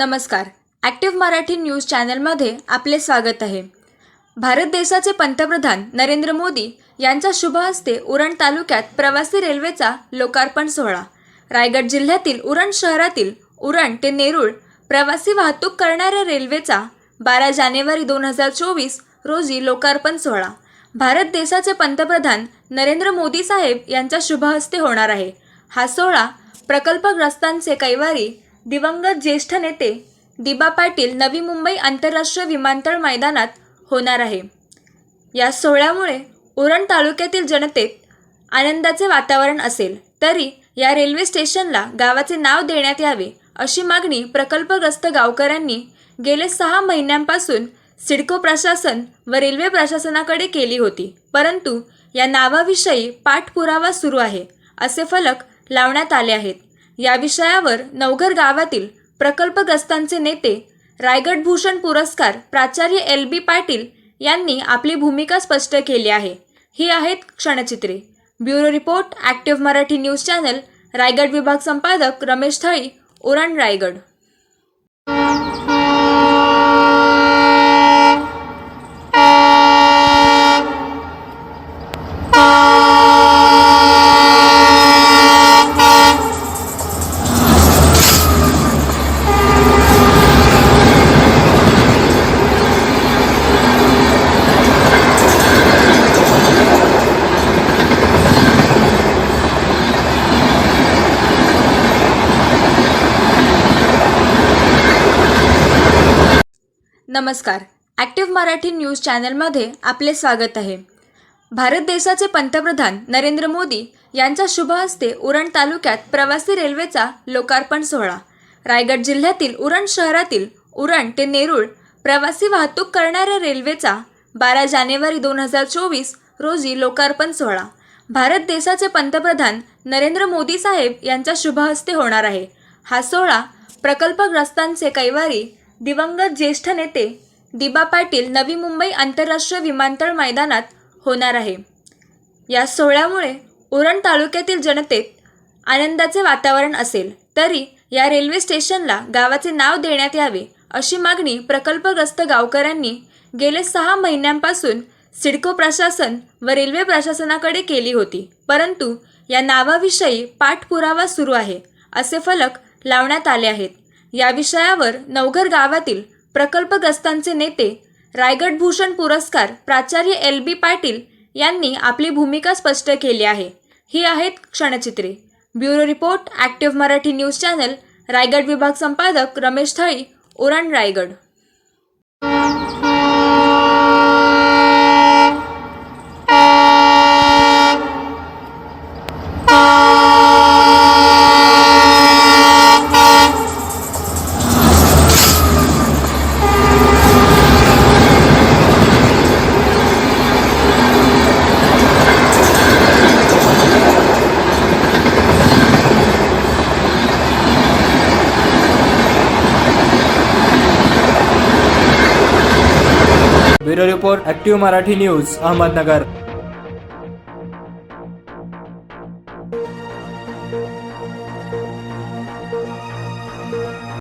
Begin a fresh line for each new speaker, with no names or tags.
नमस्कार. Active Marathi news चॅनलमध्ये आपले स्वागत आहे. भारत देशाचे पंतप्रधान नरेंद्र मोदी यांच्या शुभ हस्ते उरण तालुक्यात प्रवासी रेल्वेचा लोकार्पण सोहळा. रायगड जिल्ह्यातील उरण शहरातील उरण ते नेरूळ प्रवासी वाहतूक करणाऱ्या रेल्वेचा बारा जानेवारी दोन हजार चोवीस रोजी लोकार्पण सोहळा. भारत देशाचे पंतप्रधान नरेंद्र मोदी साहेब यांच्या शुभ हस्ते होणार आहे. हा सोहळा प्रकल्पग्रस्तांचे कैवारी दिवंगत ज्येष्ठ नेते दिबा पाटील नवी मुंबई आंतरराष्ट्रीय विमानतळ मैदानात होणार आहे. या सोहळ्यामुळे उरण तालुक्यातील जनतेत आनंदाचे वातावरण असेल. तरी या रेल्वे स्टेशनला गावाचे नाव देण्यात यावे अशी मागणी प्रकल्पग्रस्त गावकऱ्यांनी गेले सहा महिन्यांपासून सिडको प्रशासन व रेल्वे प्रशासनाकडे केली होती. परंतु या नावाविषयी पाठपुरावा सुरू आहे असे फलक लावण्यात आले आहेत. या विषयावर नवघर गावातील प्रकल्पग्रस्तांचे नेते रायगड भूषण पुरस्कार प्राचार्य एल बी पाटील यांनी आपली भूमिका स्पष्ट केली आहे. ही आहेत क्षणचित्रे. Bureau report active Marathi news channel Raigad विभाग संपादक रमेश थळी उरण रायगड. नमस्कार. ॲक्टिव्ह मराठी न्यूज चॅनलमध्ये आपले स्वागत आहे. भारत देशाचे पंतप्रधान नरेंद्र मोदी यांच्या शुभ हस्ते उरण तालुक्यात प्रवासी रेल्वेचा लोकार्पण सोहळा. रायगड जिल्ह्यातील उरण शहरातील उरण ते नेरूळ प्रवासी वाहतूक करणाऱ्या रेल्वेचा बारा जानेवारी दोन हजार चोवीस रोजी लोकार्पण सोहळा. भारत देशाचे पंतप्रधान नरेंद्र मोदी साहेब यांच्या शुभ हस्ते होणार आहे. हा सोहळा प्रकल्पग्रस्तांचे कैवारी दिवंगत ज्येष्ठ नेते दिबा पाटील नवी मुंबई आंतरराष्ट्रीय विमानतळ मैदानात होणार आहे. या सोहळ्यामुळे उरण तालुक्यातील जनतेत आनंदाचे वातावरण असेल. तरी या रेल्वे स्टेशनला गावाचे नाव देण्यात यावे अशी मागणी प्रकल्पग्रस्त गावकऱ्यांनी गेले सहा महिन्यांपासून सिडको प्रशासन व रेल्वे प्रशासनाकडे केली होती. परंतु या नावाविषयी पाठपुरावा सुरू आहे असे फलक लावण्यात आले आहेत. या विषयावर नवघर गावातील प्रकल्पग्रस्तांचे नेते रायगड भूषण पुरस्कार प्राचार्य एल बी पाटील यांनी आपली भूमिका स्पष्ट केली आहे. ही आहेत क्षणचित्रे. Bureau report active Marathi news channel Raigad विभाग संपादक Ramesh Thali Uran Raigad.
Bureau report active Marathi news Ahmednagar.